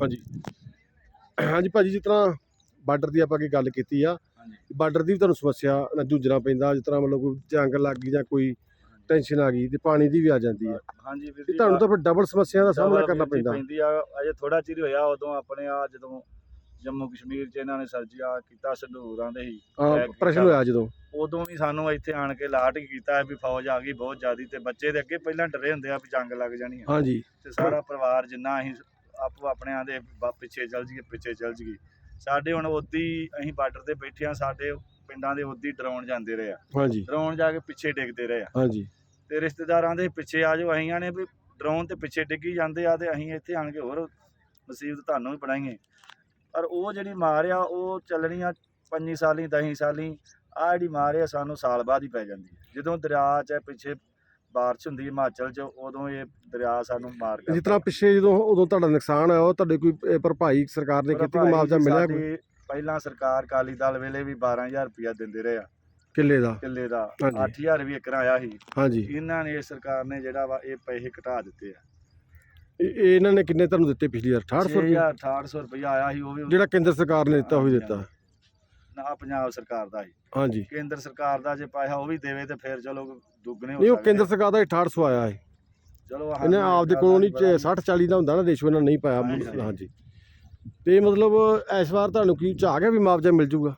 ਹਾਂਜੀ। ਹਾਂਜੀ ਭਾਜੀ ਜਿਸ ਤਰ੍ਹਾਂ ਬਾਰਡਰ ਦੀ ਆਪਾਂ ਕੀ ਗੱਲ ਕੀਤੀ ਆ ਬਾਰਡਰ ਦੀ ਵੀ ਤੁਹਾਨੂੰ ਸਮੱਸਿਆ ਨਾਲ ਜੂਝਣਾ ਪੈਂਦਾ ਜਿਸ ਤਰ੍ਹਾਂ ਮਤਲਬ ਕੋਈ ਜੰਗ ਲੱਗ ਗਈ ਜਾਂ ਕੋਈ ਟੈਨਸ਼ਨ ਆ ਗਈ ਤੇ ਪਾਣੀ ਦੀ ਵੀ ਆ ਜਾਂਦੀ ਆ। ਹਾਂਜੀ ਵੀਰ ਤੇ ਜੀ ਤੁਹਾਨੂੰ ਤਾਂ ਫਿਰ ਡਬਲ ਸਮੱਸਿਆ ਦਾ ਸਾਹਮਣਾ ਕਰਨਾ ਪੈਂਦਾ। ਪੈਂਦੀ ਆ ਅਜੇ ਥੋੜਾ ਚਿਰ ਹੋਇਆ ਉਦੋਂ ਆਪਣੇ ਆ ਜਦੋਂ ਜੰਮੂ ਕਸ਼ਮੀਰ 'ਚ ਇਹਨਾਂ ਨੇ ਸਰਜੀਆ ਕੀਤਾ ਸੰਧੂਰਾਂ ਦੇ ਹੀ। ਪ੍ਰਸ਼ਨ। ਹੋਇਆ ਜਦੋਂ? ਉਦੋਂ ਵੀ ਸਾਨੂੰ ਇੱਥੇ ਆਣ ਕੇ ਲਾਟ ਕੀਤਾ ਵੀ ਫੌਜ ਆ ਗਈ ਬਹੁਤ ਜ਼ਿਆਦੀ ਤੇ ਬੱਚੇ ਦੇ ਅੱਗੇ ਪਹਿਲਾਂ ਡਰੇ ਹੁੰਦੇ ਆ ਵੀ ਜੰਗ ਲੱਗ ਜਾਣੀ ਆ। ਹਾਂਜੀ। ਤੇ ਸਾਰਾ ਪਰਿਵਾਰ ਜਿੰਨਾ ਅਸੀਂ ਆਪੋ ਆਪਣਿਆਂ ਦੇ ਬ- ਪਿੱਛੇ ਚੱਲ ਜੀਏ ਪਿੱਛੇ ਚੱਲ ਜੀਏ। ਸਾਡੇ ਹੁਣ ਉਦੀ ਅਸੀਂ ਬਾਰਡਰ ਤੇ ਬੈਠੇ ਆ ਸਾਡੇ ਪਿੰਡਾਂ ਦੇ ਉਦੀ ਡਰਾਉਣ ਜਾਂਦੇ ਰਹੇ ਆ। ਹਾਂਜੀ। ਡਰਾਉਣ ਜਾ ਕੇ ਪਿੱਛੇ ਡਿੱਗਦੇ ਰਹੇ ਆ। ਹਾਂਜੀ। ਤੇ ਰਿਸ਼ਤੇਦਾਰਾਂ ਦੇ ਪਿੱਛੇ ਆ ਜਾਓ ਅਸੀਂ ਆਣੇ ਵੀ ਡਰੋਨ ਤੇ ਪਿੱਛੇ ਡਿੱਗੀ ਜਾਂਦੇ ਆ ਤੇ ਅਸੀਂ ਇੱਥੇ ਆਣ ਕੇ ਹੋਰ ਮੁਸੀਬਤ ਤੁਹਾਨੂੰ ਵੀ ਬਣਾਈਏ। ਪਰ ਉਹ ਜਿਹੜੀ ਮਾਰ ਆ ਉਹ ਚੱਲਣੀ ਆ 5 ਸਾਲੀ 10 ਸਾਲੀ ਆ ਜਿਹੜੀ ਮਾਰ ਆ ਸਾਨੂੰ ਸਾਲ ਬਾਅਦ ਹੀ ਪੈ ਜਾਂਦੀ ਜਦੋਂ ਦਰਿਆ 'ਚ ਪਿੱਛੇ ਬਾਰਿਸ਼ ਹੁੰਦੀ ਹਿਮਾਚਲ 'ਚ ਉਦੋਂ ਇਹ ਦਰਿਆ ਸਾਨੂੰ ਮਾਰ ਜਿਸ ਤਰ੍ਹਾਂ ਪਿੱਛੇ ਜਦੋਂ ਉਦੋਂ ਤੁਹਾਡਾ ਨੁਕਸਾਨ ਹੋਇਆ ਉਹ ਤੁਹਾਡੇ ਕੋਈ ਇਹ ਭਰਪਾਈ ਸਰਕਾਰ ਨੇ ਕੀਤੀ ਕੋਈ ਮੁਆਵਜ਼ਾ ਮਿਲਿਆ ਕੋਈ ਸਾਡੀ ਪਹਿਲਾਂ ਸਰਕਾਰ ਕਾਲੀ ਦਲ ਵੇਲੇ ਵੀ 12000 ਰੁਪਇਆ ਦਿੰਦੇ ਰਹੇ ਆ। ਕਿੱਲੇ ਦਾ? ਕਿੱਲੇ ਦਾ। ਹਾਂਜੀ। 8000 ਵੀ ਇੱਕ ਆਇਆ ਸੀ। ਹਾਂਜੀ। ਇਹਨਾਂ ਨੇ ਸਰਕਾਰ ਨੇ ਜਿਹੜਾ ਵਾ ਇਹ ਪੈਸੇ ਘਟਾ ਦਿੱਤੇ ਆ। ਇਹ- ਇਹ ਇਹਨਾਂ ਨੇ ਕਿੰਨੇ ਤੁਹਾਨੂੰ ਦਿੱਤੇ ਪਿਛਲੀ ਵਾਰ? 6800 ਰੁਪਏ? 6800 ਰੁਪਇਆ ਆਇਆ ਸੀ ਉਹ ਵੀ ਜਿਹੜਾ ਕੇਂਦਰ ਸਰਕਾਰ ਨੇ ਦਿੱਤਾ ਉਹ ਹੀ ਦਿੱਤਾ। ਨਾ ਪੰਜਾਬ ਸਰਕਾਰ ਦਾ ਹੀ ਹਾਂਜੀ। ਕੇਂਦਰ ਸਰਕਾਰ ਦਾ ਜੇ ਪੈਸਾ ਉਹ ਵੀ ਦੇਵੇ ਤੇ ਫਿਰ ਚਲੋ ਦੁੱਗਣੇ ਹੋ ਨਹੀਂ ਉਹ ਸਕਦੇ ਕੇਂਦਰ ਆ। ਸਰਕਾਰ ਦਾ 6800 ਆਇਆ ਹੈ। ਚਲੋ ਇਹਨੇ ਆਪਦੇ ਕੋਲੋਂ ਨਹੀਂ ਦਾ 60 40 ਦਾ ਹੁੰਦਾ ਨਾ ਰੇਸ਼ੋ ਇਹਨਾਂ ਨਹੀਂ ਪਾਇਆ। ਹਾਂਜੀ, ਹਾਂਜੀ। ਤੇ ਮਤਲਬ ਇਸ ਵਾਰ ਤੁਹਾਨੂੰ ਕੀ ਚਾਹ ਗਿਆ ਵੀ ਮੁਆਵਜ਼ਾ ਮਿਲ ਜੂਗਾ?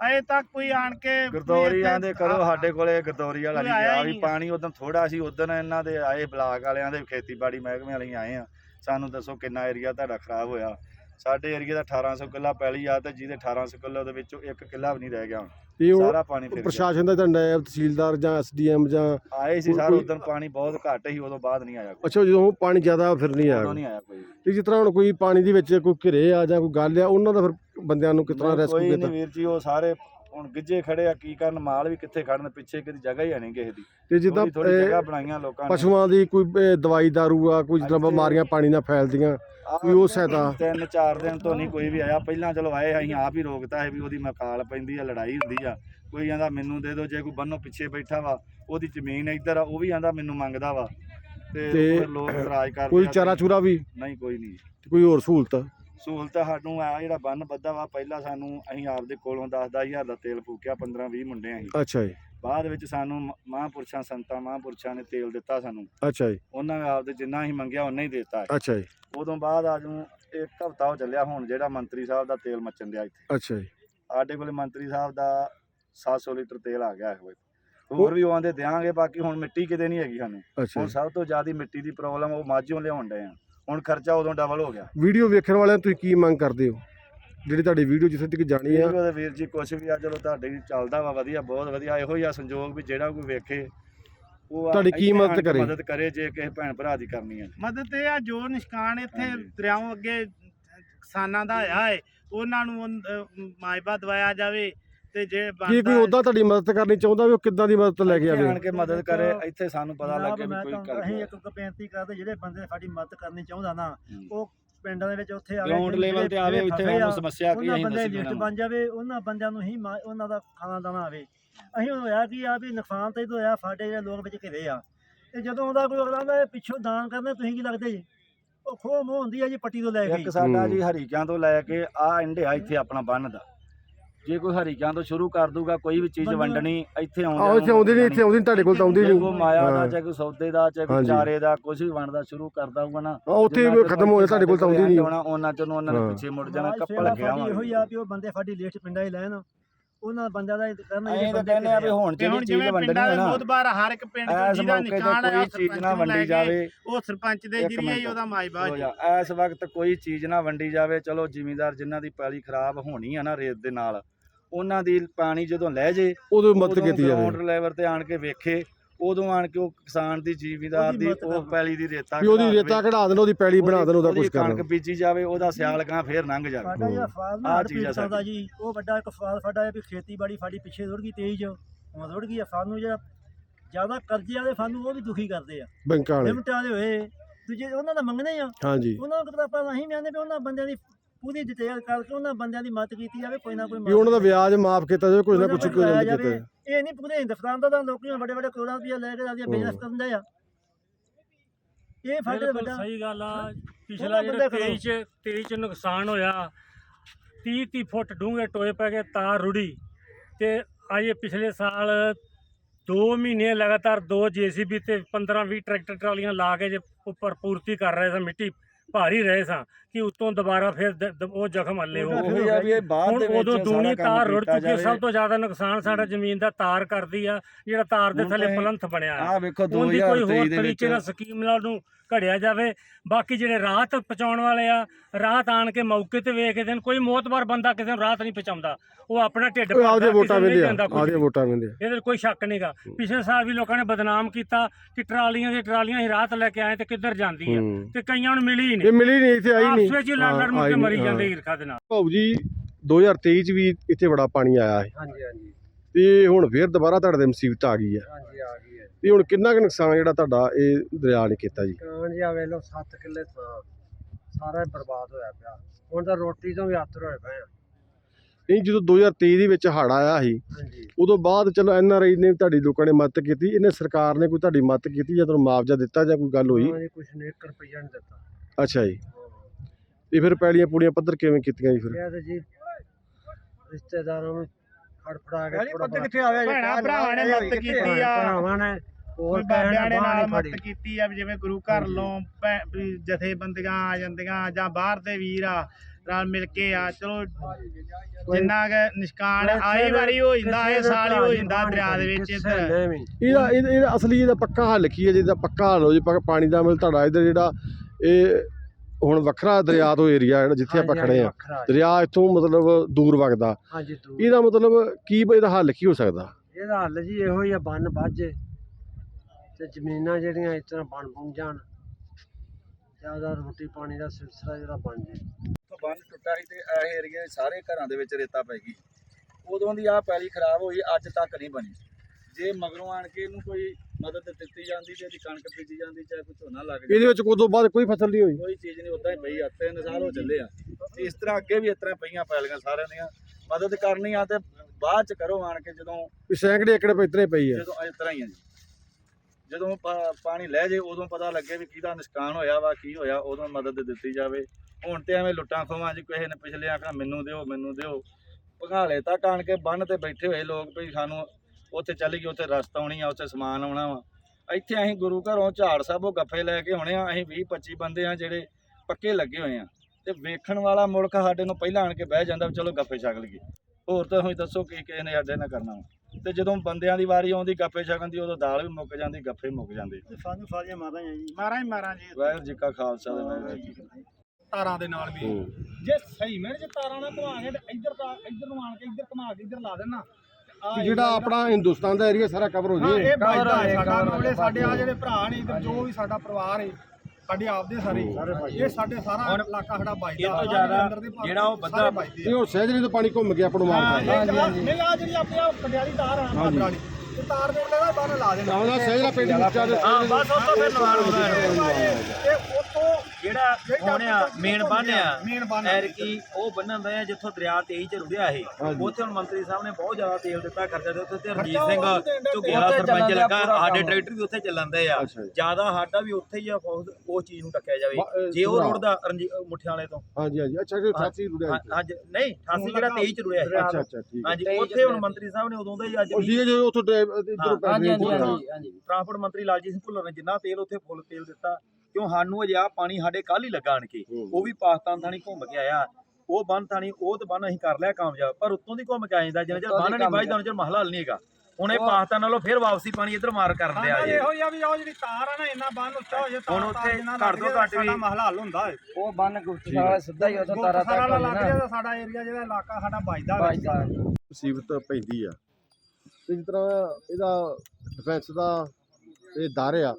ਅਜੇ ਤੱਕ ਕੋਈ ਆਣ ਕੇ ਗਰਦੌਰੀਆਂ ਇੱਥੇ ਦੇ ਕਰੋ ਸਾਡੇ ਕੋਲੇ ਗਰਦੌਰੀ ਵਾਲਾ ਕੋਈ ਨਹੀਂ ਆਇਆ ਗਿਆ ਹੀ ਵੀ ਨਹੀਂ। ਪਾਣੀ ਉਦੋਂ ਥੋੜਾ ਸੀ ਉਦੋਂ ਇਹਨਾਂ ਦੇ ਆਏ ਬਲਾਕ ਵਾਲਿਆਂ ਦੇ ਖੇਤੀਬਾੜੀ ਮਹਿਕਮੇ ਵਾਲੇ ਹੀ ਆਏ ਆ। ਸਾਨੂੰ ਦੱਸੋ ਕਿੰਨਾ ਏਰੀਆ ਤੁਹਾਡਾ ਖਰਾਬ ਹੋਇਆ। ਸਾਡੇ ਏਰੀਆ ਦਾ 1800 ਕਿੱਲਾ ਪੈਲੀ ਆ ਤੇ ਜਿਹਦੇ 1800 ਕਿੱਲਾ ਦੇ ਵਿੱਚੋਂ ਇੱਕ ਕਿੱਲਾ ਵੀ ਨਹੀਂ ਰਹਿ ਗਿਆ ਹੁਣ। ਇਹ ਉਹ ਸਾਰਾ ਪਾਣੀ ਫਿਰ ਗਿਆ। ਪ੍ਰਸ਼ਾਸਨ ਦਾ ਤਾਂ ਨਾਇਬ ਤਹਿਸੀਲਦਾਰ ਜਾਂ ਐਸਡੀਐਮ ਜਾਂ ਆਏ ਸੀ ਸਰ ਉਦੋਂ ਪਾਣੀ ਬਹੁਤ ਘੱਟ ਸੀ ਉਦੋਂ ਬਾਅਦ ਨਹੀਂ ਆਇਆ ਕੋਈ। ਅੱਛਾ ਜਦੋਂ ਪਾਣੀ ਜ਼ਿਆਦਾ ਫਿਰ ਨਹੀਂ ਉਦੋਂ ਆਇਆ ਨਹੀਂ ਆਇਆ ਕੋਈ। ਤੇ ਜਿਸ ਤਰ੍ਹਾਂ ਹੁਣ ਕੋਈ ਪਾਣੀ ਦੇ ਵਿੱਚ ਕੋਈ ਘਿਰੇ ਆ ਜਾਂ ਕੋਈ ਗੱਲ ਆ ਉਹਨਾਂ ਦਾ ਫਿਰ ਬੰਦਿਆਂ ਨੂੰ ਕਿਤਨਾ ਨਹੀਂ, ਰੈਸਕਿਊ ਕੋਈ ਕੀਤਾ? ਨਹੀਂ ਵੀਰ ਜੀ ਉਹ ਸਾਰੇ ਹੁਣ ਗਿੱਜੇ ਖੜੇ ਆ ਕੀ ਕਰਨ ਮਾਲ ਵੀ ਕਿੱਥੇ ਖੜਨ ਪਿੱਛੇ ਕਿਤੇ ਜਗ੍ਹਾ ਹੀ ਹੈ ਨਹੀਂ ਕਿਸੇ ਦੀ। ਤੇ ਜਿੱਦਾਂ ਥੋੜੀ ਜਗ੍ਹਾ ਬਣਾਈਆਂ ਲੋਕਾਂ ਨੇ। ਪਸ਼ੂਆਂ ਦੀ ਕੋਈ ਦਵਾਈ ਦਾਰੂ ਆ ਕੋਈ ਜਿੱਦਾਂ ਬਿਮਾਰੀਆਂ ਪਾਣੀ ਨਾਲ ਫੈਲਦੀਆਂ ਆਹ ਕੋਈ ਉਹ ਸਹਾਇਤਾ? ਤਿੰਨ ਚਾਰ ਦਿਨ ਤੋਂ ਨਹੀਂ ਕੋਈ ਵੀ ਆਇਆ। ਪਹਿਲਾਂ ਚਲੋ ਆਏ ਅਸੀਂ ਆਪ ਹੀ ਰੋਕਤਾ ਹੈ ਵੀ ਉਹਦੀ ਮਕਾਲ ਪੈਂਦੀ ਆ ਲੜਾਈ ਹੁੰਦੀ ਆ। ਕੋਈ ਕਹਿੰਦਾ ਮੈਨੂੰ ਦੇ ਦਿਓ ਜੇ ਕੋਈ ਬੰਨੋ ਪਿੱਛੇ ਬੈਠਾ ਵਾ ਉਹਦੀ ਜ਼ਮੀਨ ਇੱਧਰ ਆ ਉਹ ਵੀ ਕਹਿੰਦਾ ਮੈਨੂੰ ਮੰਗਦਾ ਵਾ। ਤੇ ਤੇ ਫਿਰ ਲੋਕ ਇਤਰਾਜ਼ ਕਰਦੇ ਕੋਈ ਆ ਚਾਰਾ ਚੂਰਾ ਵੀ? ਨਹੀਂ ਕੋਈ ਨਹੀਂ। ਤੇ ਕੋਈ ਹੋਰ ਸਹੂਲਤ? ਸਹੂਲਤ ਸਾਨੂੰ ਆ ਜਿਹੜਾ ਬੰਨ ਬੱਧਾ ਵਾ ਪਹਿਲਾਂ ਸਾਨੂੰ ਅਸੀਂ ਆਪਦੇ ਕੋਲੋਂ 10-10000 ਦਾ ਤੇਲ ਫੂਕਿਆ 15-20 ਮੁੰਡੇ ਅਸੀਂ। ਅੱਛਾ ਜੀ। ਬਾਅਦ ਵਿੱਚ ਸਾਨੂੰ ਮਹਾਂਪੁਰਸ਼ਾਂ ਸੰਤਾਂ ਮਹਾਂਪੁਰਸ਼ਾਂ ਨੇ ਤੇਲ ਦਿੱਤਾ ਸਾਨੂੰ। ਅੱਛਾ ਜੀ। ਉਹਨਾਂ ਨੇ ਆਪਦੇ ਜਿੰਨਾ ਅਸੀਂ ਮੰਗਿਆ ਉਹਨਾਂ ਹੀ ਦਿੱਤਾ। ਅੱਛਾ ਜੀ। ਉਦੋਂ ਬਾਅਦ ਅੱਜ ਨੂੰ ਇੱਕ ਹਫ਼ਤਾ ਹੋ ਚੱਲਿਆ ਹੁਣ ਜਿਹੜਾ ਮੰਤਰੀ ਸਾਹਿਬ ਦਾ ਤੇਲ ਮੱਚਣ ਦਿਆ ਇੱਥੇ। ਅੱਛਾ ਜੀ। ਸਾਡੇ ਕੋਲੇ ਮੰਤਰੀ ਸਾਹਿਬ ਦਾ 700 ਲੀਟਰ ਤੇਲ ਆ ਗਿਆ ਹੈ। ਹੋਰ ਵੀ ਆਂਦੇ ਦਿਆਂਗੇ ਬਾਕੀ ਹੁਣ ਮਿੱਟੀ ਕਿਤੇ ਨਹੀਂ ਹੈਗੀ ਸਾਨੂੰ। ਹੁਣ ਸਭ ਤੋਂ ਜ਼ਿਆਦਾ ਮਿੱਟੀ ਦੀ ਪ੍ਰੋਬਲਮ ਉਹ ਮਾਝੋਂ ਲਿਆਉਣ ਡਏ ਆ। ਹੁਣ ਖਰਚਾ ਉਦੋਂ ਡਬਲ ਹੋ ਗਿਆ। ਵੀਡੀਓ ਵੇਖਣ ਵਾਲਿਆਂ ਤੁਸੀਂ ਕੀ ਮੰਗ ਕਰਦੇ ਹੋ? ਜਿਹੜੀ ਤੁਹਾਡੀ ਵੀਡੀਓ ਜਿੱਥੇ ਤੱਕ ਜਾਣੀ ਆ। ਵੀਡੀਓ ਦੇ ਵੀਰ ਜੀ ਕੁਛ ਵੀ ਆ ਚਲੋ ਤੁਹਾਡੇ ਵੀ ਚੱਲਦਾ ਵਾ ਵਧੀਆ ਬਹੁਤ ਵਧੀਆ। ਇਹੋ ਹੀ ਆ ਸੰਜੋਗ ਵੀ ਜਿਹੜਾ ਕੋਈ ਵੇਖੇ ਉਹ ਆ- ਤੁਹਾਡੀ ਕੀ ਇੱਥੇ ਮਦਦ ਆਣ ਕੇ ਕਰੇ? ਮਦਦ ਕਰੇ ਜੇ ਕਿਸੇ ਭੈਣ ਭਰਾ ਦੀ ਕਰਨੀ ਹੈ ਮਦਦ ਇਹ ਆ ਜੋ ਨਿਸ਼ਕਾਨ ਇੱਥੇ ਹਾਂਜੀ। ਦਰਿਆਵਾਂ ਅੱਗੇ ਕਿਸਾਨਾਂ ਦਾ ਹੋਇਆ ਹੈ ਉਹਨਾਂ ਨੂੰ ਮਾਇਬਾ ਦਵਾਇਆ ਜਾਵੇ। ਤੇ ਜੇ ਕੀ ਕੋਈ ਉਹਦਾ ਤੁਹਾਡੀ ਮਦਦ ਕਰਨੀ ਚਾਹੁੰਦਾ ਵੀ ਉਹ ਕਿੱਦਾਂ ਦੀ ਮਦਦ ਲੈ ਕੇ ਇੱਥੇ ਆਵੇ ਆਣ ਕੇ ਮਦਦ ਕਰੇ ਇੱਥੇ ਸਾਨੂੰ ਪਤਾ ਲੱਗੇ ਵੀ ਕੋਈ ਤਾਂ ਕਰ ਅਸੀਂ ਰਿਹਾ। ਇੱਕ ਬੇਨਤੀ ਕਰਦੇ ਜਿਹੜੇ ਬੰਦੇ ਸਾਡੀ ਮਦਦ ਕਰਨੀ ਚਾਹੁੰਦਾ ਨਾ। ਉਹ ਪਿੰਡਾਂ ਦੇ ਵਿੱਚ ਉੱਥੇ ਆਵੇ ਗਰਾਊਂਡ ਜਿਹੜੇ- ਲੈਵਲ ਤੇ ਆਵੇ ਇੱਥੇ ਫਸੇ ਸਮੱਸਿਆ ਕੀ ਉਹਨਾਂ ਅਸੀਂ ਬੰਦੇ ਉਹਨਾਂ ਬਣ ਜਾਵੇ ਉਹਨਾਂ ਬੰਦਿਆਂ ਨੂੰ ਹੀ ਮਾ- ਉਹਨਾਂ ਦਾ ਖਾਣਾ ਦਾਣਾ ਆਵੇ ਅਸੀਂ ਹੁਣ ਹੋਇਆ ਕੀ ਆ ਵੀ ਨੁਕਸਾਨ ਤਾਂ ਇਹ ਹੋਇਆ ਸਾਡੇ ਜਿਹੜੇ ਲੋਕ ਵਿੱਚ ਘਿਰੇ ਆ ਤੇ ਜਦੋਂ ਆਉਂਦਾ ਕੋਈ ਅਗਲਾ ਆਂਦਾ ਪਿੱਛੋਂ ਦਾਨ ਕਰਨੇ ਤੁਸੀਂ ਕੀ ਲੱਗਦੇ ਜੀ ਉਹ ਖੋਹ ਮੋਹ ਹੁੰਦੀ ਆ ਜੀ ਪੱਟੀ ਤੋਂ ਲੈ ਕੇ ਇੱਕ ਸਾਡਾ। ਜੀ ਹਰੀਕਿਆਂ ਤੋਂ ਲੈ ਕੇ ਆ ਇੰਡਿਆ ਇੱਥੇ ਆਪਣਾ ਬੰਨ ਦਾ ਜੇ ਕੋਈ ਹਰੀਕਿਆਂ ਤੋਂ ਸ਼ੁਰੂ ਕਰ ਦੂਗਾ ਕੋਈ ਵੀ ਚੀਜ਼ ਵੰਡਣੀ ਇੱਥੇ ਆਉਂਦੇ ਆਹੋ ਇੱਥੇ ਆਉਂਦੀ ਨਹੀਂ ਇੱਥੇ ਆਉਂਦੀ ਨੀ, ਤੁਹਾਡੇ ਕੋਲ ਤਾਂ ਆਉਂਦੀ ਜੇ ਨਹੀਂ। ਕੋਈ ਮਾਇਆ ਦਾ ਹਾਂ। ਚਾਹੇ ਕੋਈ ਸੌਦੇ ਦਾ ਚਾਹੇ ਕੋਈ ਹਾਂਜੀ। ਚਾਰੇ ਦਾ ਕੁਝ ਵੀ ਵੰਡਦਾ ਸ਼ੁਰੂ ਕਰਦਾ ਹੋਊਗਾ ਨਾ। ਉੱਥੇ ਜਿੰਨਾ ਚਿਰ ਖਤਮ ਹੋ ਜਾ ਤੁਹਾਡੇ ਕੋਲ ਤਾਂ ਆਉਂਦੀ ਨਹੀਂ। ਉਹਨਾਂ ਚੋਂ ਉਹਨਾਂ ਨੇ ਹਾਂ। ਪਿੱਛੇ ਮੁੜ ਜਾਣਾ ਕੱਪੜ ਲੱਗਿਆ ਸਾਡੀ ਇਹੋ ਹੀ ਆ ਵੀ ਉਹ ਬੰਦੇ ਸਾਡੀ ਲਿਸਟ ਪਿੰਡਾਂ 'ਚ ਲੈਣ। ਉਹਨਾਂ ਬੰਦਿਆਂ ਦਾ ਕਰਨ ਅਸੀਂ ਤਾਂ ਕਹਿੰਦੇ ਆ ਵੀ ਹੁਣ ਤੇ ਜਿਹੜੀ ਚੀਜ਼ ਜਿਵੇਂ ਵੰਡਣੀ ਪਿੰਡਾਂ ਹੈ ਦੇ ਨਾ ਬਹੁਤ ਬਾਰ ਹਰ ਇੱਕ ਪਿੰਡ ਐਸ ਜਿਹਦਾ ਮੌਕੇ ਤੇ ਨਿਸ਼ਾਨ ਆ ਕੋਈ ਚੀਜ਼ ਨਾ ਵੰਡੀ ਜਾਵੇ ਉਹ ਸਰਪੰਚ ਦੇ ਇੱਕ ਜਰੀਏ ਹੀ ਮਿੰਟ। ਉਹਦਾ ਮਾਇਬਾ ਹੋ ਜਾ ਇਸ ਵਕਤ ਕੋਈ ਚੀਜ਼ ਨਾ ਵੰਡੀ ਜਾਵੇ ਚਲੋ ਜ਼ਿਮੀਂਦਾਰ ਜਿਨ੍ਹਾਂ ਦੀ ਪੈਲੀ ਖਰਾਬ ਹੋਣੀ ਆ ਨਾ ਰੇਤ ਦੇ ਨਾਲ ਉਹਨਾਂ ਦੀ ਪਾਣੀ ਜਦੋਂ ਲੈ ਜੇ ਉਦੋਂ ਮਦਦ ਕੀਤੀ ਗਰਾਊਂਡ ਜਾਵੇ ਲੈਵਲ ਤੇ ਆਣ ਕੇ ਵੇਖੇ ਉਦੋਂ ਆਣ ਕੇ ਉਹ ਕਿਸਾਨ ਦੀ ਜ਼ਿਮੀਂਦਾਰ ਉਹਦੀ ਦੀ ਉਹ। ਪੈਲੀ ਦੀ ਰੇਤਾ ਵੀ ਉਹਦੀ ਰੇਤਾ ਕਢਾ ਦੇਣ ਉਹਦੀ ਪੈਲੀ ਬਣਾ ਦੇਣ ਉਹਦਾ ਕੁਝ ਕਣਕ ਕਰਨ। ਬੀਜੀ ਜਾਵੇ ਉਹਦਾ ਸਿਆਲ ਗਾਂ ਫੇਰ ਲੰਘ ਜਾਵੇ। ਸਾਡਾ ਜਿਹੜਾ ਫਾਲ ਨਾ ਆਹ ਹੜ ਚੀਜ਼ ਆ ਦਾ ਸਾਡੀ। ਜੀ ਉਹ ਵੱਡਾ ਇੱਕ ਫਾਲ ਸਾਡਾ ਹੈ ਵੀ ਖੇਤੀਬਾੜੀ ਸਾਡੀ ਪਿੱਛੇ ਰੁੜ ਗਈ ਤੇਜ਼ ਹੁਣ ਰੁੜ ਗਈ ਆ ਸਾਨੂੰ ਜਿਹੜਾ ਜ਼ਿਆਦਾ ਕਰਜ਼ੇ ਵਾਲੇ ਸਾਨੂੰ ਉਹ ਵੀ ਦੁਖੀ ਕਰਦੇ ਆ। ਬੈਂਕਾਂ ਵਾਲੇ। ਲਿਮਟ ਵਾਲੇ ਹੋਏ ਦੂਜੇ ਉਹਨਾਂ ਦਾ ਮੰਗਣੇ ਆ। ਹਾਂਜੀ। ਉਹਨਾਂ ਨੂੰ ਤਾਂ ਆਪਾਂ ਨਹੀਂ ਵੀ ਉਹਨਾਂ ਬੰਦਿਆਂ ਦੀ ਪੂਰੀ ਡਿਟੇਲ ਕਰਕੇ ਉਹਨਾਂ ਬੰਦਿਆਂ ਦੀ ਮਦਦ ਕੀਤੀ ਜਾਵੇ ਕੋਈ ਨਾ ਕੋਈ ਵੀ ਉਹਨਾਂ ਦਾ ਵਿਆਜ ਮਾਫ ਕੀਤਾ ਜਾਵੇ ਕੁਝ ਨਾ ਕੁਝ ਕੀਤਾ ਜਾਵੇ। ਇਹ ਨਹੀਂ ਪੂਰੇ ਹਿੰਦੁਸਤਾਨ ਦਾ ਤਾਂ ਲੋਕੀ ਵੱਡੇ ਵੱਡੇ ਕਰੋੜਾਂ ਰੁਪਏ ਲੈ ਕੇ ਆਪਦੀਆਂ ਬਿਜ਼ਨਸ। ਕਰਦੇ ਆ ਇਹ ਬਿਲਕੁਲ ਵੱਡਾ ਸਹੀ ਗੱਲ ਆ ਪਿਛਲਾ ਜਿਹੜਾ ਬੰਦਾ ਕਰੋ। 23 ਚ 23 ਚ ਨੁਕਸਾਨ ਹੋਇਆ 30 30 ਫੁੱਟ ਡੂੰਘੇ ਟੋਏ ਪੈ ਗਏ ਤਾਰ ਰੁੜੀ ਤੇ ਅਜੇ ਪਿਛਲੇ ਸਾਲ 2 ਮਹੀਨੇ ਲਗਾਤਾਰ ਦੋ ਜੀਸੀਬੀ ਤੇ 15 20 ਟਰੈਕਟਰ ਟਰਾਲੀਆਂ ਲਾ ਕੇ ਜੇ ਉੱਪਰ ਪੂਰਤੀ ਕਰ ਰਹੇ ਸਾਂ ਮਿੱਟੀ ਭਾਰੀ ਰਹੇ ਸਾਂ ਕਿ ਉਤੋਂ ਦੁਬਾਰਾ ਫਿਰ ਦ- ਦ- ਉਹ ਜ਼ਖਮ ਹੱਲੇ ਹੋ ਉਹ ਵੀ ਇਹ ਬਾਅਦ ਹੁਣ ਦੇ ਵਿੱਚ ਉਦੋਂ ਸਾਰਾ ਦੂਣੀ ਕੰਮ ਤਾਰ ਰੁੜ ਕੀਤਾ ਚੁੱਕੀ ਹੈ ਜਾਵੇ। ਸਭ ਤੋਂ ਜ਼ਿਆਦਾ ਨੁਕਸਾਨ ਸਾਡਾ ਜ਼ਮੀਨ ਦਾ ਤਾਰ ਕਰਦੀ ਆ ਜਿਹੜਾ ਤਾਰ ਦੇ ਹੁਣ ਥੱਲੇ ਤਾਂ ਇਹ- ਪਲੰਥ ਬਣਿਆ ਹੈ ਆਹ ਵੇਖੋ ਉਹਦੀ ਕੋਈ 2023 ਹੋਰ ਦੇ ਤਰੀਕੇ ਨਾਲ ਵਿੱਚ ਸਕੀਮ ਨਾਲ ਨੂੰ ਘੜਿਆ ਜਾਵੇ। ਬਾਕੀ ਜਿਹੜੇ ਰਾਹਤ ਪਹੁੰਚਾਉਣ ਵਾਲੇ ਆ ਰਾਹਤ ਆਣ ਕੇ ਮੌਕੇ ਤੇ ਵੇਖ ਕੇ ਦੇਣ। ਕੋਈ ਮੋਤਬਰ ਬੰਦਾ ਕਿਸੇ ਨੂੰ ਰਾਹਤ ਨਹੀਂ ਪਹੁੰਚਾਉਂਦਾ। ਉਹ ਆਪਣਾ ਢਿੱਡ ਆਪਦੇ ਵੋਟਾਂ ਨੂੰ ਨਹੀਂ ਕੁਝ ਆਪਦੇ। ਵੋਟਾਂ ਆ। ਇਹਦੇ ਕੋਈ ਸ਼ੱਕ ਨਹੀਂਗਾ ਪਿਛਲੇ ਸਾਲ ਵੀ ਲੋਕਾਂ ਨੇ ਬਦਨਾਮ ਕੀਤਾ ਕਿ ਟਰਾਲੀਆਂ ਦੀ ਟਰਾਲੀਆਂ ਹੀ ਰਾਹਤ ਲੈ ਕੇ ਆਏ ਤੇ ਕਿੱਧਰ ਜਾਂਦੀ ਆ ਹੂੰ। ਤੇ ਕਈਆਂ ਨੂੰ ਮਿਲੀ ਹੀ ਇਹ ਨਹੀਂ। ਮਿਲੀ ਨਹੀਂ ਇੱਥੇ ਆਈ ਨਹੀਂ। ਆਪਸ ਵਿੱਚ ਲੜ ਲੜ ਹਾਂ, ਮੁੜ ਆਈ ਕੇ ਨਹੀਂ, ਮਰੀ। ਜਾਂਦੇ ਈਰਖਾ ਦੇ ਨਾਲ। ਭਾਊ ਜੀ 2023 ਚ ਵੀ ਇੱਥੇ ਬੜਾ ਪਾਣੀ ਆਇਆ ਹੈ ਹਾਂਜੀ ਹਾਂਜੀ। ਤੇ ਹੁਣ ਫੇਰ ਦੁਬਾਰਾ ਤੁਹਾਡੇ ਤੇ ਮੁਸੀਬਤ ਆ ਗਈ ਹੈ। ਹਾਂਜੀ ਆ ਤੇ ਹੁਣ ਕਿੰਨਾ ਕੁ ਨੁਕਸਾਨ ਜਿਹੜਾ ਤੁਹਾਡਾ ਇਹ ਦਰਿਆ ਨੇ ਕੀਤਾ ਜੀ? ਕਾਂ ਜੀ ਆ ਵੇਖ ਲਓ 7 ਕਿੱਲੇ ਥਾਂ ਸਾਰਾ ਹੀ ਬਰਬਾਦ ਹੋਇਆ ਪਿਆ। ਹੁਣ ਤਾਂ ਰੋਟੀ ਤੋਂ ਵੀ ਆਤਰ ਹੋਏ ਪਏ ਆ। ਨਹੀਂ ਜਦੋਂ 2023 ਦੇ ਵਿੱਚ ਹੜ੍ਹ ਆਇਆ ਸੀ ਹਾਂਜੀ। ਉਦੋਂ ਬਾਅਦ ਚਲੋ ਐਨ ਆਰ ਆਈ ਨੇ ਤੁਹਾਡੀ ਲੋਕਾਂ ਨੇ ਮਦਦ ਕੀਤੀ ਇਹਨੇ ਸਰਕਾਰ ਨੇ ਕੋਈ ਤੁਹਾਡੀ ਮਦਦ ਕੀਤੀ ਜਾਂ ਤੁਹਾਨੂੰ ਮੁਆਵਜ਼ਾ ਦਿੱਤਾ ਜਾਂ ਕੋਈ ਗੱਲ ਹੋਈ? ਹਾਂ ਜੀ ਕੁਛ ਨੇ 1 ਰੁਪਈਆ ਨਹੀਂ ਦਿੱਤਾ। ਅੱਛਾ ਜੀ। ਤੇ ਫਿਰ ਪੈਲੀਆਂ ਪੂੜੀਆਂ ਪੱਧਰ ਕਿਵੇਂ ਕੀਤੀਆਂ ਜੀ ਫਿਰ? ਇਹ ਤੇ ਜੀ ਰਿਸ਼ਤੇਦਾਰਾਂ ਨੂੰ ਫੜਫੜਾ ਕੇ ਥੋੜਾ ਕਿੱਥੇ ਆਵੇ ਭੈਣਾਂ ਭਰਾਵਾਂ ਨੇ ਮਦਦ ਕੀਤੀ ਆ। ਭਰਾਵਾਂ ਨੇ ਹੋਰ ਬਾਬਿਆਂ ਨੇ ਨਾਲ ਮਦਦ ਕੀਤੀ ਆ ਵੀ ਜਿਵੇਂ ਗੁਰੂ ਘਰ ਲੋਂ ਜਥੇਬੰਦੀਆਂ ਆ ਜਾਂਦੀਆਂ ਜਾਂ ਬਾਹਰ ਦੇ ਵੀਰ ਆ ਨਾਲ ਮਿਲ ਕੇ ਆ ਚਲੋ ਜਿੰਨਾ ਕੁ ਨਿਸ਼ਕਾਨ ਆਈ ਵਾਰੀ ਹੋ ਜਾਂਦਾ ਇਹ ਸਾਲ ਹੀ ਹੋ ਜਾਂਦਾ ਦਰਿਆ ਦੇ ਵਿੱਚ ਇੱਧਰ। ਇਹਦਾ ਇਹਦਾ ਅਸਲੀ ਇਹਦਾ ਪੱਕਾ ਹੱਲ ਕੀ ਹੈ? ਜਿਹਦਾ ਪੱਕਾ ਹੱਲ ਹੋ ਜੇ ਪਾਣੀ ਦਾ ਮਿਲ ਤੁਹਾਡਾ ਇੱਧਰ ਜਿਹੜਾ ਇਹ ਹੁਣ ਵੱਖਰਾ ਦਰਿਆ ਤੋਂ ਏਰੀਆ ਜਿਹੜਾ ਜਿੱਥੇ ਆਪਾਂ ਖੜੇ ਆ ਦਰਿਆ ਇੱਥੋਂ ਮਤਲਬ ਦੂਰ ਵਗਦਾ। ਇਹਦਾ ਮਤਲਬ ਕੀ ਇਹਦਾ ਹੱਲ ਕੀ ਹੋ ਸਕਦਾ? ਇਹਦਾ ਹੱਲ ਜੀ ਇਹੋ ਹੀ ਆ ਬੰਨ ਬਾਝੇ ਤੇ ਜ਼ਮੀਨਾਂ ਜਿਹੜੀਆਂ ਇਸ ਤਰ੍ਹਾਂ ਬਣ ਬੁਣ ਜਾਣ ਜ਼ਿਆਦਾ ਰੋਟੀ ਪਾਣੀ ਦਾ ਸਿਲਸਿਲਾ ਜਿਹੜਾ ਬਣ ਜੇ। ਬੰਨ ਟੁੱਟਾ ਸੀ ਤੇ ਇਹ ਏਰੀਏ ਸਾਰੇ ਘਰਾਂ ਦੇ ਵਿੱਚ ਰੇਤਾ ਪੈ ਗਈ। ਉਦੋਂ ਦੀ ਆ ਪੈਲੀ ਖਰਾਬ ਹੋਈ ਅੱਜ ਤੱਕ ਨਹੀਂ ਬਣੀ। ਜੇ ਮਗਰੋਂ ਆਣ ਕੇ ਇਹਨੂੰ ਕੋਈ ਮਦਦ ਦਿੱਤੀ ਜਾਂਦੀ ਤੇ ਇਹਦੀ ਕਣਕ ਬੀਜੀ ਜਾਂਦੀ ਚਾਹੇ ਕੋਈ ਝੋਨਾ ਲੱਗ ਇਹਦੇ ਜਾਂਦਾ ਵਿੱਚ ਉਦੋਂ ਬਾਅਦ ਕੋਈ ਫਸਲ ਨਹੀਂ ਹੋਈ। ਕੋਈ ਚੀਜ਼ ਨਹੀਂ ਉਦਾਂ ਹੀ ਪਈ ਆ ਤਿੰਨ ਸਾਲ ਹੋ ਚੱਲੇ ਆ। ਤੇ ਇਸ ਤਰ੍ਹਾਂ ਅੱਗੇ ਵੀ ਇਸ ਤਰ੍ਹਾਂ ਪਈਆਂ ਪੈਲੀਆਂ ਸਾਰਿਆਂ ਦੀਆਂ। ਮਦਦ ਕਰਨੀ ਆ ਤੇ ਬਾਅਦ ਚ ਕਰੋ ਆਣ ਕੇ ਜਦੋਂ ਸੈਂਕੜੇ ਏਕੜ ਪੇ ਇਤਨੇ ਪਈ ਹੈ ਜਦੋਂ ਇਸ ਤਰ੍ਹਾਂ ਹੀ ਆ ਜੀ। ਜਦੋਂ ਪਾ- ਪਾਣੀ ਲੈ ਜੇ, ਉਦੋਂ ਪਤਾ ਲੱਗੇ ਵੀ ਕਿਹਦਾ ਨੁਕਸਾਨ ਹੋਇਆ ਵਾ, ਕੀ ਹੋਇਆ, ਉਦੋਂ ਮਦਦ ਦਿੱਤੀ ਜਾਵੇ। ਹੁਣ ਤੇ ਐਵੇਂ ਲੁੱਟਾਂ ਖੋਵਾਂ 'ਚ ਕਿਸੇ ਨੇ ਪਿਛਲੇ ਆਖਣਾ ਮੈਨੂੰ ਦਿਓ ਮੈਨੂੰ ਦਿਓ। ਭਗਾਲੇ ਤੱਕ ਆਣ ਕੇ ਬੰਨ ਤੇ ਬੈਠੇ ਹੋਏ ਲੋਕ ਵੀ ਸਾਨੂੰ ਉੱਥੇ ਚੱਲ ਗਏ, ਉੱਥੇ ਰਸਤਾ ਆਉਣੀ ਆ, ਉੱਥੇ ਸਮਾਨ ਆਉਣਾ ਵਾ। ਇੱਥੇ ਅਸੀਂ ਗੁਰੂ ਘਰੋਂ ਝਾੜ ਸਾਹਿਬੋਂ ਗੱਫੇ ਲੈ ਕੇ ਆਉਣੇ ਆ, ਅਸੀਂ 20 25 ਬੰਦੇ ਆ ਜਿਹੜੇ ਪੱਕੇ ਲੱਗੇ ਹੋਏ ਆ। ਤੇ ਵੇਖਣ ਵਾਲਾ ਮੁਲਕ ਸਾਡੇ ਨੂੰ ਪਹਿਲਾਂ ਆਣ ਕੇ ਬਹਿ ਜਾਂਦਾ ਵੀ ਚਲੋ ਗੱਫੇ ਛਕ ਲਈਏ। ਹੋਰ ਤਾਂ ਤੁਸੀਂ ਦੱਸੋ ਕੀ ਕਿਸੇ ਨੇ ਸਾਡੇ ਨਾਲ ਕਰਨਾ ਵਾ। ਤੇ ਜਦੋਂ ਬੰਦਿਆਂ ਦੀ ਵਾਰੀ ਆਉਂਦੀ ਗੱਫੇ ਛਕਣ ਦੀ ਉਦੋਂ ਦਾਲ ਵੀ ਮੁੱਕ ਜਾਂਦੀ ਗੱਫੇ ਮੁੱਕ ਜਾਂਦੇ। ਸਾਨੂੰ ਸਾਰੀਆਂ ਮਾਰਾਂ ਜੀ। ਮਾਰਾਂ ਹੀ ਮਾਰਾਂ ਜੀ ਵਾਹਿਗੁਰੂ ਜੀ ਕਾ ਖਾਲਸਾ ਤੇ ਵਾਹਿਗੁਰੂ ਜੀ ਕੀ ਫਤਿਹ। ਤਾਰਾਂ ਦੇ ਨਾਲ ਵੀ। ਜੇ ਸਹੀ ਮੇਰੇ ਚ ਤਾਰਾਂ ਨਾਲ ਘੁਮਾ ਕੇ ਤੇ ਇੱਧਰ ਤਾਂ ਇੱਧਰ ਨੂੰ ਆਣ ਕੇ ਇੱਧਰ ਘੁਮਾ ਕੇ ਇੱਧਰ ਲਾ ਦੇਣਾ। ਜਿਹੜਾ ਆਪਣਾ ਹਿੰਦੁਸਤਾਨ ਦਾ ਏਰੀਆ ਸਾਰਾ ਕਵਰ ਹੋ ਜੇ ਇਹ ਸਾਡਾ ਮਾਮਲੇ ਸਾਡੇ ਆ ਜਿਹੜੇ ਭਰਾ ਨੇ ਜੋ ਵੀ ਸਾਡਾ ਪਰਿਵਾਰ ਹੈ ਸਾਡੇ ਆਪਦੇ ਸਾਰੇ ਇਹ ਸਾਡੇ ਸਾਰਾ ਇਲਾਕਾ ਸਾਡਾ ਬਾਈਦਾ ਇਹ ਤੋਂ ਜ਼ਿਆਦਾ ਜਿਹੜਾ ਉਹ ਬੰਦਾ- ਨਹੀਂ ਹੁਣ ਸਹਿਜਰੀ ਤੋਂ ਪਾਣੀ ਘੁੰਮ ਗਿਆ ਆਪਾਂ ਨੂੰ ਮਾਰ ਨਹੀਂ ਆ ਜਿਹੜੀ ਆਪਣੀ ਆ ਕੰਡਿਆਲੀ ਤਾਰ ਆ ਨਾ ਵਾਲੀ ਤੇ ਤਾਰ ਦੇ ਉੱਤੇ ਦਾ ਬੰਨ ਲਾ ਦੇਣਾ। ਆਉਂਦਾ ਸਹਿਜਰਾ ਪਿੰਡ ਉੱਚਾ ਤੇ ਹਾਂ ਬਸ ਉਹ ਤੋਂ ਫਿਰ ਨਵਾਲ ਆਉਂਦਾ ਹੈ। ਇਹ ਉਤੋਂ ਜਿਹੜਾ ਹੁਣ ਆ ਮੇਨ ਬੰਨ ਆ ਮੇਨ ਬੰਨ ਐਰ ਕੀ ਉਹ ਬੰਨਣ ਦਾ ਆ ਜਿੱਥੋਂ ਦਰਿਆ 23 ਚ ਰੁੜਿਆ ਇਹ ਹਾਂਜੀ। ਉੱਥੇ ਹੁਣ ਮੰਤਰੀ ਸਾਹਿਬ ਨੇ ਬਹੁਤ ਜ਼ਿਆਦਾ ਤੇਲ ਦਿੱਤਾ ਖਰਚਾ ਦਿੱਤਾ ਤੇ ਰਣਜੀਤ ਖਰਚਾ ਸਿੰਘ ਉਹ ਵੀ ਦੇਣ ਡਿਆ, ਝੁਗੇਲਾ ਉੱਥੇ ਸਰਪੰਚ ਚੱਲਣ ਲੱਗਾ ਡਿਆ ਸਾਡੇ ਪੂਰਾ ਟਰੈਕਟਰ ਵੀ ਉੱਥੇ ਚੱਲਣ ਦੇ ਆ। ਅੱਛਾ ਜੀ। ਜ਼ਿਆਦਾ ਸਾਡਾ ਵੀ ਉੱਥੇ ਹੀ ਆ ਫੌਜ ਉਸ ਚੀਜ਼ ਨੂੰ ਟੱਕਿਆ ਬ- ਜਾਵੇ ਅਹ ਜੇ ਉਹ ਭਰਾ। ਰੁੜਦਾ ਰਣਜੀਤ ਮੁੱਠਿਆਂ ਵਾਲੇ ਤੋਂ। ਹਾਂਜੀ ਹਾਂਜੀ। ਅੱਛਾ ਜੀ ਸਾਥੀ ਰੁੜਿਆ ਹਾਂ, ਹਾਂਜੀ ਨਹੀਂ 88 ਜਿਹੜਾ 23 ਚ ਰੁੜਿਆ ਇਹ। ਅੱਛਾ ਅੱਛਾ ਠੀਕ ਹੈ। ਹਾਂਜੀ ਉੱਥੇ ਹੁਣ ਮੰਤਰੀ ਸਾਹਿਬ ਨੇ ਉਦੋਂ ਦਾ ਹੀ ਅੱਜ ਜੀ ਜੋ ਉੱਥੋਂ ਟਰਾਂਸਪੋਰਟ ਮੰਤਰੀ ਲਾਲਜੀਤ ਸਿੰਘ ਭੁੱਲਰ ਨੇ ਜਿੰਨਾ ਤੇਲ ਉੱਥੇ ਫੁੱਲ ਤੇਲ ਦਿੱਤਾ ਕਿਉਂ ਸਾਨੂੰ ਅਜੇ ਆ ਪਾਣੀ ਸਾਡੇ ਕੱਲ ਹੀ ਲੱਗਾ ਆਣ ਕੇ। ਉਹ ਵੀ ਪਾਕਿਸਤਾਨ ਥਾਣੀ ਘੁੰਮ ਕੇ ਆਇਆ। ਉਹ ਬੰਨ ਥਾਣੀ ਉਹ ਤੇ ਬੰਨ ਅਸੀਂ ਕਰ ਲਿਆ ਕਾਮਯਾਬ ਪਰ ਉੱਤੋਂ ਦੀ ਘੁੰਮ ਕੇ ਆ ਜਾਂਦਾ ਜਿੰਨਾ ਚਿਰ ਬੰਨ ਨਹੀਂ ਵੱਜਦਾ ਉਹਨਾਂ ਚਿਰ ਮਹਲਾ ਹੱਲ ਨਹੀਂ ਹੈਗਾ। ਹੁਣ ਇਹ ਪਾਕਿਸਤਾਨ ਨਾਲੋਂ ਫਿਰ ਵਾਪਸੀ ਪਾਣੀ ਇੱਧਰ ਮਾਰ ਕਰਨ ਦਿਆ ਜੇ। ਇਹੋ ਹੀ ਆ ਵੀ ਉਹ ਜਿਹੜੀ ਤਾਰ ਆ ਨਾ ਇੰਨਾ ਬੰਨ ਉੱਚਾ ਹੋ ਜੇ ਤਾਰ ਹੁਣ ਉੱਥੇ ਘੱਟ ਤੋਂ ਘੱਟ ਵੀ- ਸਾਡਾ ਮਹਲਾ ਹੱਲ ਹੁੰਦਾ ਹੈ ਉਹ ਬੰਨ ਗੁੱਟਾ ਸਿੱਧਾ ਹੀ ਉਦੋਂ ਤਾਰਾ ਤੱਕ ਵਾਲਾ ਲੱਗ ਤਾਂ ਸਾਡਾ ਏਰੀਆ ਜਿਹੜਾ ਇਲਾਕਾ ਸਾਡਾ ਵੱਜਦਾ ਮੁਸੀਬਤ ਪੈਂਦੀ ਆ। ਤੇ ਜਿਸ ਤਰ੍ਹਾਂ ਇਹਦਾ ਡਿਫੈਂਸ ਦਾ ਇਹ ਦਰ ਆ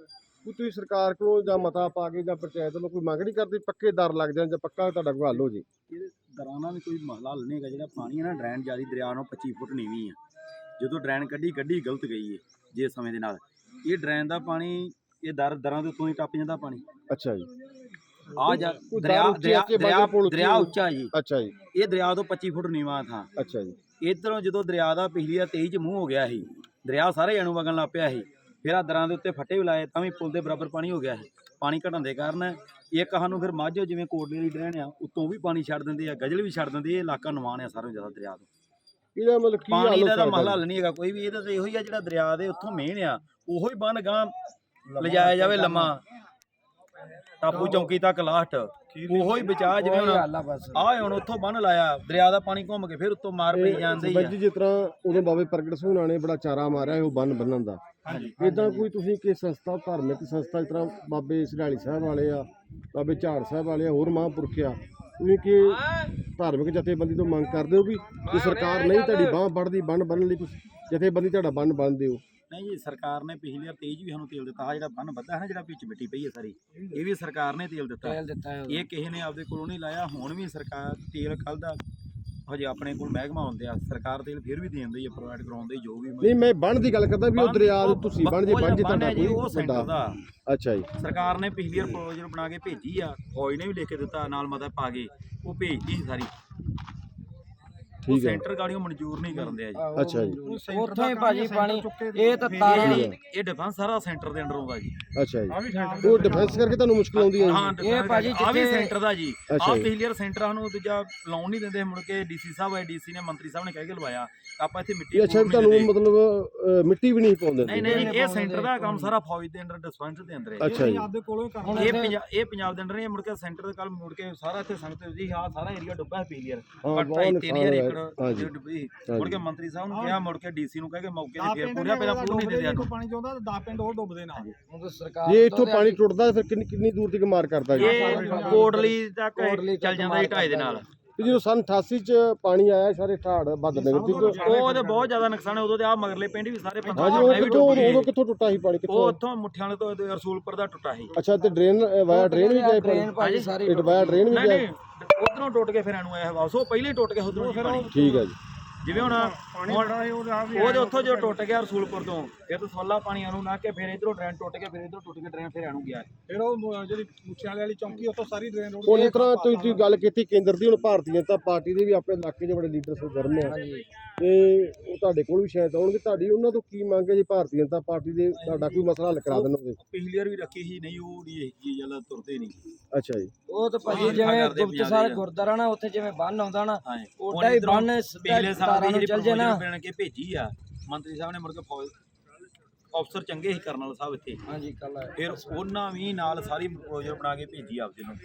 ਕੋਈ ਤੁਸੀਂ ਸਰਕਾਰ ਕੋਲੋਂ ਜਾਂ ਮਤਾ ਪਾ ਕੇ ਜਾਂ ਪੰਚਾਇਤ ਵੱਲੋਂ ਕੋਈ ਮੰਗ ਨਹੀਂ ਕਰਦੀ ਪੱਕੇ ਦਰ ਲੱਗ ਜਾਣ ਜਾਂ ਪੱਕਾ ਤੁਹਾਡਾ ਕੋਈ ਹੱਲ ਹੋ ਜੇ? ਦਰਾਨਾ ਵੀ ਕੋਈ ਮਹਲਾ ਹੱਲ ਨਹੀਂ ਹੈਗਾ ਜਿਹੜਾ ਪਾਣੀ ਹੈ ਨਾ ਡਰੇਨ ਜਿਆਦੀ ਦਰਿਆ ਨੂੰ 25 ਫੁੱਟ ਨੀਵੀਂ ਆ। ਜਦੋਂ ਡਰੇਨ ਕੱਢੀ ਕੱਢੀ ਗਲਤ ਗਈ ਏ ਜੇ ਸਮੇਂ ਦੇ ਨਾਲ। ਇਹ ਡਰੇਨ ਦਾ ਪਾਣੀ ਇਹ ਦਰ ਦਰਾਂ ਦੇ ਉੱਤੋਂ ਹੀ ਟੱਪ ਜਾਂਦਾ ਪਾਣੀ। ਅੱਛਾ ਜੀ। ਆ ਜਾ ਦਰਿਆ ਦਰਿਆ ਆ ਦਰਿਆ ਉੱਚੀ ਦਰਿਆ ਆ? ਉੱਚਾ ਜੀ। ਅੱਛਾ ਜੀ। ਇਹ ਦਰਿਆ ਤੋਂ 25 ਫੁੱਟ ਨੀਵਾਂ ਥਾਂ। ਅੱਛਾ ਜੀ। ਇਧਰੋਂ ਜਦੋਂ ਦਰਿਆ ਦਾ ਪਿਛਲੀ ਦਾ 23 ਚ ਮੂੰਹ ਹੋ ਗਿਆ ਸੀ ਦਰਿਆ ਸਾਰੇ ਅਣੂ ਵਗਣ ਲੱਗ ਪਿਆ ਸੀ। ਫਿਰ ਆ ਦਰਾਂ ਦੇ ਉੱਤੇ ਫੱਟੇ ਵੀ ਲਾਏ ਤਾਂ ਵੀ ਪੁਲ ਦੇ ਬਰਾਬਰ ਪਾਣੀ ਹੋ ਗਿਆ ਸੀ। ਪਾਣੀ ਘਟਣ ਦੇ ਕਾਰਨ ਇੱਕ ਸਾਨੂੰ ਫਿਰ ਮਾਝੋ ਜਿਵੇਂ ਕੋਟਲੀ ਦੀ ਡਰੇਨ ਆ ਉੱਤੋਂ ਵੀ ਪਾਣੀ ਛੱਡ ਦਿੰਦੇ ਆ ਗਜਲ ਵੀ ਛੱਡ ਦਿੰਦੇ ਇਹ ਇਲਾਕਾ ਨਵਾਨ ਆ ਸਾਰਿਆਂ ਜ਼ਿਆਦਾ ਦਰਿਆ ਤੋਂ। ਇਹਦਾ ਮਤਲਬ ਕੀ ਪਾਣੀ ਹੱਲ ਦਾ ਹੋ ਤਾਂ ਸਕਦਾ ਮਹਲਾ ਹੱਲ ਨਹੀਂ ਹੈਗਾ ਕੋਈ ਵੀ ਇਹਦਾ ਤਾਂ ਇਹੋ ਹੀ ਆ ਜਿਹੜਾ ਦਰਿਆ ਦੇ ਉੱਥੋਂ ਮੇਨ ਆ ਉਹੋ ਹੀ ਬੰਨ ਗਾਂ ਲਿਜਾਇਆ ਜਾਵੇ ਲੰਮਾ। ਟਾਪੂ ਚੌਂਕੀ ਤੱਕ ਲਾਸਟ ਉਹੋ ਹੀ ਬਚਾ ਜਿਵੇਂ ਹੁਣ ਆ ਹੁਣ ਉੱਥੋਂ ਬੰਨ ਲਾਇਆ ਦਰਿਆ ਦਾ ਪਾਣੀ ਘੁੰਮ ਕੇ ਫਿਰ ਉੱਤੋਂ ਮਾਰ ਪਈ ਜਾਂਦੇ ਹੀ ਬਾਈ ਆ। ਜੀ ਜਿਸ ਤਰ੍ਹਾਂ ਉਦੋਂ ਬਾਬੇ ਪ੍ਰਗਟ ਸਿੰਘ ਨੇ ਬੜਾ ਚਾਰਾ ਮਾਰਿਆ ਉਹ ਬੰਨ ਬੰਨਣ ਦਾ। ਇਦਾਂ ਕੋਈ ਤੁਸੀਂ ਕਿ ਸੰਸਥਾ ਧਾਰਮਿਕ ਸੰਸਥਾ ਜਿਸ ਤਰ੍ਹਾਂ ਬਾਬੇ ਸਰਾਲੀ ਸਾਹਿਬ ਵਾਲੇ ਆ ਬਾਬੇ ਝਾੜ ਸਾਹਿਬ ਵਾਲੇ ਆ ਹੋਰ ਮਹਾਂਪੁਰਖ ਆ ਤੁਸੀਂ ਕਿ ਧਾਰਮਿਕ ਜਥੇਬੰਦੀ ਤੋਂ ਮੰਗ ਕਰਦੇ ਹੋ ਵੀ ਜੇ ਸਰਕਾਰ ਨਹੀਂ ਤੁਹਾਡੀ ਬਾਹ ਵੱਢਦੀ ਬੰਨ ਬੰਨਣ ਲਈ ਤੁਸੀਂ ਜਥੇਬੰਦੀ ਤੁਹਾਡਾ ਬੰਨ ਬੰਨ ਦਿਓ ਨਹੀਂ ਜੀ ਸਰਕਾਰ ਨੇ ਪਿਛਲੀ ਵਾਰ ਤੇਜ ਵੀ ਸਾਨੂੰ ਤੇਲ ਦਿੱਤਾ। ਆ ਜਿਹੜਾ ਬੰਨ ਵੱਧਾ ਹੈ ਨਾ ਜਿਹੜਾ ਵਿੱਚ ਮਿੱਟੀ ਪਈ ਹੈ ਸਾਰੀ ਇਹ ਵੀ ਸਰਕਾਰ ਨੇ ਤੇਲ ਦਿੱਤਾ। ਇਹ ਕਿਸੇ ਨੇ ਆਪਦੇ ਕੋਲੋਂ ਨਹੀਂ ਲਾਇਆ ਹੁਣ ਵੀ ਸਰਕਾਰ ਤੇਲ ਕੱਲ ਦਾ ਹਜੇ ਆਪਣੇ ਕੋਲ ਮਹਿਕਮਾ ਹੁੰਦੇ ਆ ਸਰਕਾਰ ਤੇਲ ਫਿਰ ਵੀ ਦੇਂਦੀ ਹੈ ਪ੍ਰੋਵਾਈਡ ਕਰਾਉਂਦੇ ਜੋ ਵੀ ਨਹੀਂ ਮੈਂ ਬੰਨ ਦੀ ਗੱਲ ਕਰਦਾ ਵੀ ਉਹ ਦਰਿਆ ਦੇ ਤੁਸੀਂ ਬੰਨ ਜੇ ਬੰਨ ਜੇ ਤੁਹਾਡਾ ਹੈ ਕੋਈ ਉਹ ਸੈਂਟਰ ਦਾ। ਅੱਛਾ ਜੀ। ਸਰਕਾਰ ਨੇ ਪਿਛਲੀ ਵਾਰ ਪ੍ਰੋਜੈਕਟ ਬਣਾ ਕੇ ਭੇਜੀ ਆ ਫੌਜ ਨੇ ਵੀ ਲਿਖ ਕੇ ਦਿੱਤਾ ਨਾਲ ਮਤਾ ਪਾ ਕੇ ਉਹ ਭੇਜਦੀ ਸੀ ਸਾਰੀ। ਉਹ ਠੀਕ ਹੈ। ਸੈਂਟਰ ਗਾੜੀਆਂ ਮਨਜ਼ੂਰ ਨਹੀਂ ਕਰਦੇ ਆ ਜੀ। ਅੱਛਾ ਜੀ। ਉੱਥੋਂ ਹੀ ਭਾਜੀ ਪਾਣੀ ਇਹ ਤਾਂ ਇਹ ਤਾਰਾਂ ਜਿਹੜੀ- ਇਹ ਡਿਫੈਂਸ ਸਾਰਾ ਸੈਂਟਰ ਦੇ ਅੰਡਰ ਆਉਂਦਾ ਜੀ। ਅੱਛਾ ਜੀ। ਉਹ ਡਿਫੈਂਸ ਕਰਕੇ ਤੁਹਾਨੂੰ ਮੁਸ਼ਕਲ ਆਉਂਦੀ ਹੈ ਜੀ? ਇਹ ਭਾਜੀ ਆ ਵੀ ਜਿੱਥੇ- ਸੈਂਟਰ ਦਾ ਜੀ। ਆ ਅੱਛਾ ਜੀ। ਪਿਛਲੀ ਵਾਰ ਸੈਂਟਰ ਸਾਨੂੰ ਦੂਜਾ ਲਾਉਣ ਨਹੀਂ ਦਿੰਦੇ ਮੁੜ ਕੇ। ਡੀਸੀ ਸਾਹਿਬ ਆਏ ਡੀਸੀ ਨੇ ਮੰਤਰੀ ਸਾਹਿਬ ਨੇ ਕਹਿ ਕੇ ਲਵਾਇਆ। ਆਪਾਂ ਇੱਥੇ ਮਿੱਟੀ ਇਹ ਅੱਛਾ ਵੀ ਪੂਰ ਨਹੀਂ ਤੁਹਾਨੂੰ ਦਿੰਦੇ। ਮਤਲਬ ਅਹ, ਮਿੱਟੀ ਵੀ ਨਹੀਂ ਪਾਉਂਦੇ ਨਹੀਂ ਨਹੀਂ ਇਹ ਸੈਂਟਰ ਦਾ ਕੰਮ ਸਾਰਾ ਫੌਜ ਦੇ ਅੰਡਰ ਡਿਸਪੈਂਸ ਦੇ ਅੰਦਰ ਹੈ ਅੱਛਾ ਜੀ। ਹੁਣ ਇਹ ਇੱਥੇ- ਪੰਜਾਬ ਇਹ ਪੰਜਾਬ ਦੇ ਅੰਡਰ ਨਹੀਂ ਮੁੜ ਕੇ ਸੈਂਟਰ ਦੇ ਕੱਲ ਮੁੜ ਕੇ ਸਾਰਾ ਇੱਥੇ ਸੰਗਤ ਜੀ ਹਾਂ ਸਾਰਾ ਏਰੀਆ ਡੁੱਬਾ ਹੈ ਪਿਛਲੀ ਵਾਰ ਹਾਂ ਪਰ ਬਹੁਤ ਢਾਈ ਨੁਕਸਾਨ ਤਿੰਨ ਹਜ਼ਾਰ ਹੋਇਆ ਏਕੜ ਹਾਂਜੀ। ਜੇ ਡੁੱਬੀ ਹਾਂਜੀ। ਮੁੜ ਕੇ ਮੰਤਰੀ ਸਾਹਿਬ ਨੂੰ ਕਿਹਾ ਮੁੜ ਕੇ ਡੀਸੀ ਨੂੰ ਕਹਿ ਕੇ ਮੌਕੇ ਤੇ ਫੇਰ ਪੂਰਾ ਪਹਿਲਾਂ ਪੂਰ ਨਹੀਂ ਦਿੰਦੇ ਸਾਨੂੰ ਪਾਣੀ ਚਾਹੁੰਦਾ 10 ਪਿੰਡ ਹੋਰ ਡੁੱਬਦੇ ਨਾਲ ਹੁਣ ਤਾਂ ਸਰਕਾਰ ਜੇ ਇੱਥੋਂ ਪਾਣੀ ਟੁੱਟਦਾ ਫਿਰ ਕਿੰਨੀ ਕਿੰਨੀ ਦੂਰ ਤੱਕ ਮਾਰ ਕਰਦਾ ਜੀ? ਇਹ ਕੋਟਲੀ ਤੱਕ ਚੱਲ ਜਾਂਦਾ ਜੀ ਢਾਈ ਦੇ ਨਾਲ। ਤੇ ਜਦੋਂ ਸਨ 88 ਚ ਪਾਣੀ ਆਇਆ ਸਾਰੇ ਠਾੜ ਬੱਦ ਨਗਰ ਦੀ ਤੋਂ ਉਹ ਤੇ ਬਹੁਤ ਜ਼ਿਆਦਾ ਨੁਕਸਾਨ ਹੈ। ਉਦੋਂ ਤੇ ਆ ਮਗਰਲੇ ਪਿੰਡ ਵੀ ਸਾਰੇ ਹਾਂਜੀ ਪੰਜਾਬ ਉਹ ਕਿੱਥੋਂ ਗਏ ਉਦੋਂ ਕਿੱਥੋਂ ਟੁੱਟਾ ਸੀ ਪਾਣੀ? ਉਹ ਕਿੱਥੋਂ ਉੱਥੋਂ ਮੁੱਠਿਆਂ ਵਾਲੇ ਤੋਂ ਤੇ ਰਸੂਲਪੁਰ ਦਾ ਟੁੱਟਾ ਸੀ। ਅੱਛਾ ਤੇ ਡਰੇਨ ਵਾਇਆ ਡਰੇਨ ਵੀ ਗਏ ਪਾਣੀ ਭਾਜੀ ਸਾਰੀ ਵਾਇਆ ਡਰੇਨ ਵੀ ਨਹੀਂ ਉਧਰੋਂ ਟੁੱਟ ਕੇ ਫਿਰ ਇਹਨੂੰ ਆਇਆ ਵਾਪਸ। ਉਹ ਪਹਿਲੇ ਹੀ ਟੁੱਟ ਗਿਆ ਉਧਰੋਂ ਪਾਣੀ। ਠੀਕ ਹੈ ਜੀ। ਜਿਵੇਂ ਹੁਣ ਹੁਣ ਉਹਦੇ ਉੱਥੋਂ ਜੋ ਟੁੱਟ ਗਿਆ ਰਸੂਲਪੁਰ ਤੋਂ ਫਿਰ ਤੋਂ ਸੋਲਾ ਪਾਣੀ ਨੂੰ ਨਾ ਕੇ ਫਿਰ ਇਧਰੋਂ ਡਰੇਨ ਟੁੱਟ ਕੇ ਫਿਰ ਇਧਰੋਂ ਟੁੱਟ ਕੇ ਡਰੇਨ ਫਿਰ ਇਹਨੂੰ ਗਿਆ। ਫਿਰ ਉਹ ਜਿਹੜੀ ਮੁੱਛਿਆਂ ਵਾਲੀ ਚੌਂਕੀ ਉੱਥੋਂ ਸਾਰੀ ਡਰੇਨ ਹੁਣ ਇਸ ਤਰ੍ਹਾਂ ਤੁਸੀਂ ਤੁਸੀਂ ਗੱਲ ਕੀਤੀ ਕੇਂਦਰ ਦੀ ਹੁਣ ਭਾਰਤੀ ਜਨਤਾ ਪਾਰਟੀ ਦੇ ਵੀ ਆਪਣੇ ਇਲਾਕੇ 'ਚ ਬੜੇ ਲੀਡਰ ਸਰਗਰਮ ਆ ਤੇ ਉਹ ਤੁਹਾਡੇ ਕੋਲ ਵੀ ਸ਼ਾਇਦ ਆਉਣਗੇ ਤੁਹਾਡੀ ਉਹਨਾਂ ਤੋਂ ਕੀ ਮੰਗ ਹੈ ਜੀ ਭਾਰਤੀ ਜਨਤਾ ਪਾਰਟੀ ਦੇ ਤੁਹਾਡਾ ਕੋਈ ਮਸਲਾ ਹੱਲ ਕਰਾ ਦੇਣ ਉਹਦੇ? ਪਿਛਲੀ ਵਾਰ ਵੀ ਰੱਖੀ ਸੀ ਨਹੀਂ ਉਹ ਨਹੀਂ ਇਹ ਜਲਾ ਤੁਰਦੇ ਨਹੀਂ। ਅੱਛਾ ਜੀ। ਉਹ ਤਾਂ ਭਾਜੀ ਜਿਵੇਂ ਗੁਪਤਸਰ ਦੇ। ਗੁਰਦਾਰਾ ਨਾ ਉੱਥੇ ਜਿਵੇਂ ਬੰਨ ਆਉਂਦਾ ਨਾ ਉਹਦਾ ਹੀ ਬੰਨ ਸਿੱਧਾ ਪਿਛਲੇ ਸਾਲ ਨੂੰ ਜਿਹੜੀ ਚੱਲ ਜੇ ਨਾ ਬਣ ਕੇ ਭੇਜੀ ਆ। ਮੰਤਰੀ ਸਾਹਿਬ ਨੇ ਮੁੜ ਕੇ ਫੌਜ ਅਫਸਰ ਚੰਗੇ ਸੀ ਕਰਨਲ ਸਾਹਿਬ ਇੱਥੇ। ਹਾਂਜੀ ਕੱਲ ਫਿਰ ਉਹਨਾਂ ਵੀ ਨਾਲ ਸਾਰੀ ਪ੍ਰੋਜੈਕਟ ਬਣਾ ਕੇ ਭੇਜੀ ਆਪਦੇ ਨੂੰ।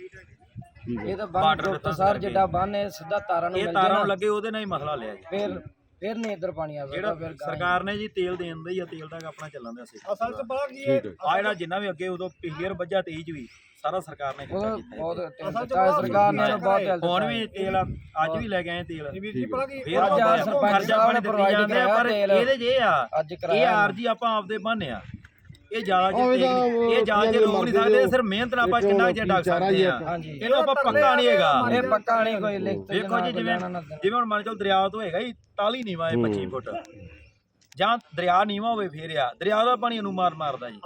ਇਹ ਤਾਂ ਗੁਪਤਸਰ ਕਰਕੇ। ਜਿੱਡਾ ਬੰਨ ਹੈ ਸਿੱਧਾ ਤਾਰਾਂ ਨੂੰ ਇਹ ਮਿਲ ਤਾਰਾਂ ਨੂੰ ਲੱਗੇ ਉਹਦੇ ਨਾਲ ਹੀ ਮਸਲਾ ਲਿਆ ਜੀ ਫਿਰ ਫਿਰ ਨਹੀਂ ਇੱਧਰ ਪਾਣੀ ਆ ਸਕਦਾ ਜਿਹੜਾ ਫਿਰ ਗਾਂ- ਸਰਕਾਰ ਨੇ ਜੀ ਤੇਲ ਦੇਣ ਦਾ ਹੀ ਆ ਤੇਲ ਦਾ ਆਪਣਾ ਚੱਲਣ ਦਾ ਸੀ ਅਸਲ 'ਚ ਪਤਾ ਕੀ ਠੀਕ ਆ ਜਿਹੜਾ ਜਿੰਨਾ ਵੀ ਅੱਗੇ ਉਦੋਂ ਪਿਛਲੀ ਵਾਰ ਵੱਜਾ 23 ਚ ਵੀ ਸਾਰਾ ਸਰਕਾਰ ਨੇ ਖਰਚਾ ਉਹ ਕੀਤਾ ਬਹੁਤ ਜੀ। ਟਾਈਮ ਅਸਲ 'ਚ ਦਿੱਤਾ ਹੈ, ਬੜਾ ਸਰਕਾਰ ਨੇ ਬਹੁਤ। ਹੈਲਪ ਹੁਣ ਵੀ ਤੇਲ ਅੱਜ ਵੀ ਲੈ ਕੇ ਆਏ ਤੇਲ ਵੀਰ ਜੀ ਪਤਾ ਕੀ ਫੇਰ ਅੱਜ ਸਰਪੰਚ ਖਰਚਾ ਸਾਹਿਬ ਪਾਣੀ ਨੇ ਦਿੱਤੀ provide ਜਾਂਦੇ ਆ ਪਰ ਕਰਾਇਆ ਤੇਲ। ਇਹਦੇ ਇਹ ਆ ਅੱਜ ਇਹ ਕਰਾਇਆ ਆਰਜੀ ਆਪਾਂ ਆਪਦੇ ਬੰਨੇ ਆ ਇਹ ਜ਼ਿਆਦਾ ਜੇ ਇਹ ਜ਼ਿਆਦਾ ਜੇ ਰੋਕ ਨਹੀਂ ਸਕਦੇ ਸਿਰਫ ਮਿਹਨਤ ਨਾਲ ਆਪਾਂ ਕਿੰਨਾ ਜੇ ਡੱਕ ਸਕਦੇ ਆ ਹਾਂਜੀ। ਇਹਨੂੰ ਆਪਾਂ ਪੱਕਾ ਨਹੀਂ ਹੈਗਾ। ਇਹ ਪੱਕਾ ਨਹੀਂ ਕੋਈ ਲਿਖਤ ਵੇਖੋ ਜੀ ਜਿਵੇਂ ਜਿਵੇਂ ਹੁਣ ਮੰਨ ਚਲੋ ਦਰਿਆ ਤੋਂ ਹੈਗਾ ਹੀ ਤਾਲੀ ਨੀਵਾ ਹੈ 25 ਫੁੱਟ। ਜਾਂ ਦਰਿਆ ਨੀਵਾ ਹੋਵੇ ਫੇਰ ਆ ਦਰਿਆ ਦਾ ਪਾਣੀ ਨੂੰ ਮਾਰ ਮਾਰਦਾ ਜੀ।